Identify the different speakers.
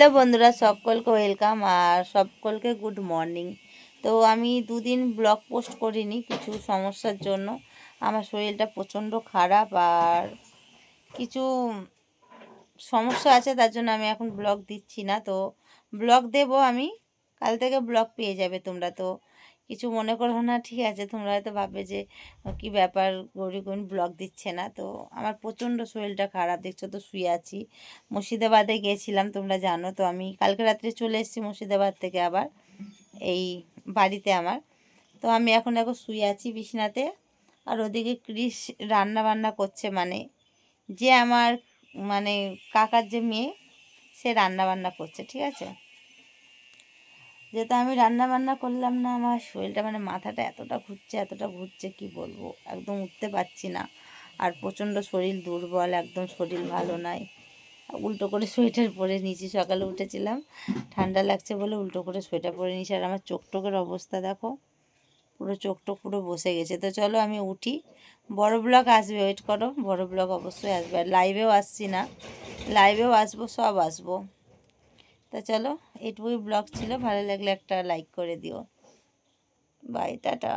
Speaker 1: Hello বন্ধুরা, সকলকে welcome আর সকলকে গুড মর্নিং তো আমি দুদিন ব্লগ পোস্ট করিনি, কিছু সমস্যার জন্য। আমার শরীরটা প্রচণ্ড খারাপ আর কিছু সমস্যা আছে, তার জন্য আমি এখন ব্লগ দিচ্ছি না। তো ব্লগ দেব আমি কাল থেকে ব্লগ পেয়ে যাবে তোমরা তো। কিছু মনে করো না, ঠিক আছে, তোমরা হয়তো ভাববে যে, কি ব্যাপার, গৌরী কোন ব্লগ দিচ্ছে না। তো আমার প্রচণ্ড শরীরটা খারাপ, দেখছ তো শুয়ে আছি। মুর্শিদাবাদে গিয়েছিলাম তোমরা জানো, তো আমি কালকে রাত্রে চলে এসেছি মুর্শিদাবাদ থেকে আবার, এই বাড়িতে আমার। তো আমি এখন এখন শুয়ে আছি বিছনাতে, আর ওদিকে ক্রিস রান্না বান্না করছে মানে যে আমার মানে কাকার যে মেয়ে, সে রান্না বান্না করছে, ঠিক আছে? যেহেতু আমি রান্না বান্না করলাম না, আমার শরীরটা মানে মাথাটা এতটা ঘুরছে এতটা ঘুরছে কি বলব? একদম উঠতে পারছি না। আর প্রচণ্ড শরীর দুর্বল, একদম শরীর ভালো নয় উল্টো করে সোয়েটার পরে নিয়েছি সকালে উঠেছিলাম। ঠান্ডা লাগছে বলে উল্টো করে সোয়েটার পরে নিয়েছি আর আমার চোখ টোকের অবস্থা দেখো, পুরো চোখ টোক পুরো বসে গেছে। তো চলো আমি উঠি। বড় ব্লগ আসবে ওয়েট করো, বড় ব্লগ অবশ্যই আসবে। আর লাইভেও আসছি না। লাইভেও আসব, সব আসব। তা চলো এটুকুই ব্লগ ছিল ভালো লাগলে একটা লাইক করে দিও। Bye tata.